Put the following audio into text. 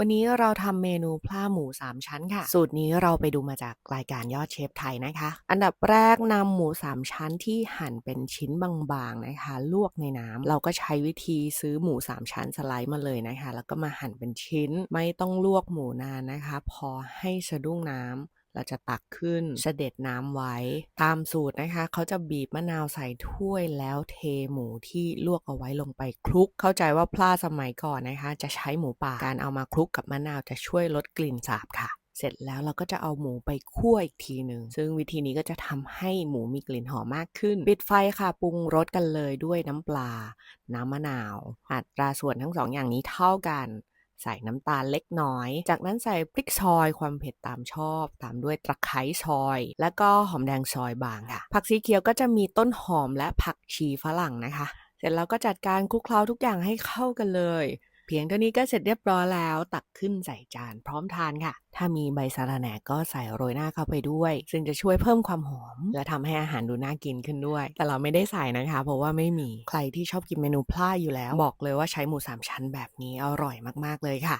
วันนี้เราทำเมนูพล่าหมู 3 ชั้นค่ะ สูตรนี้เราไปดูมาจากรายการยอดเชฟไทยนะคะ อันดับแรกนำหมู 3 ชั้นที่หั่นเป็นชิ้นบางๆนะคะ ลวกในน้ำเราก็ใช้วิธีซื้อหมู 3 ชั้นสไลด์มาเลยนะคะ แล้วก็มาหั่นเป็นชิ้น ไม่ต้องลวกหมูนานนะคะ พอให้สะดุ้งน้ำ เราจะตักขึ้นเสด็จน้ำไว้ ตามสูตรนะคะ เขาจะบีบมะนาวใส่ถ้วยแล้วเทหมูที่ลวกเอาไว้ลงไปคลุก เข้าใจว่าพลาสมัยก่อนนะคะ จะใช้หมูป่าการเอามาคลุกกับมะนาวจะช่วยลดกลิ่นสาบค่ะเสร็จแล้วเราก็จะเอาหมูไปคั่วอีกทีหนึ่ง ซึ่งวิธีนี้ก็จะทำให้หมูมีกลิ่นหอมมากขึ้น ปิดไฟค่ะปรุงรสกันเลยด้วยน้ำปลา น้ำมะนาว อัตราส่วนทั้งสองอย่างนี้เท่ากัน ใส่น้ำตาลเล็กน้อย จากนั้นใส่พริกซอยความเผ็ดตามชอบ ตามด้วยตะไคร้ซอย แล้วก็หอมแดงซอยบางค่ะ ผักสีเขียวก็จะมีต้นหอมและผักชีฝรั่งนะคะ เสร็จแล้วก็จัดการคลุกเคล้าทุกอย่างให้เข้ากันเลย เพียงเท่านี้ก็เสร็จเรียบร้อยแล้ว ตักขึ้นใส่จานพร้อมทานค่ะ ถ้ามีใบสะระแหน่ก็ใส่โรยหน้าเข้าไปด้วย ซึ่งจะช่วยเพิ่มความหอม และทำให้อาหารดูน่ากินขึ้นด้วย แต่เราไม่ได้ใส่นะคะ เพราะว่าไม่มีใครที่ชอบกินเมนูพลาอยู่แล้ว บอกเลยว่าใช้หมูสามชั้นแบบนี้อร่อยมากๆเลยค่ะ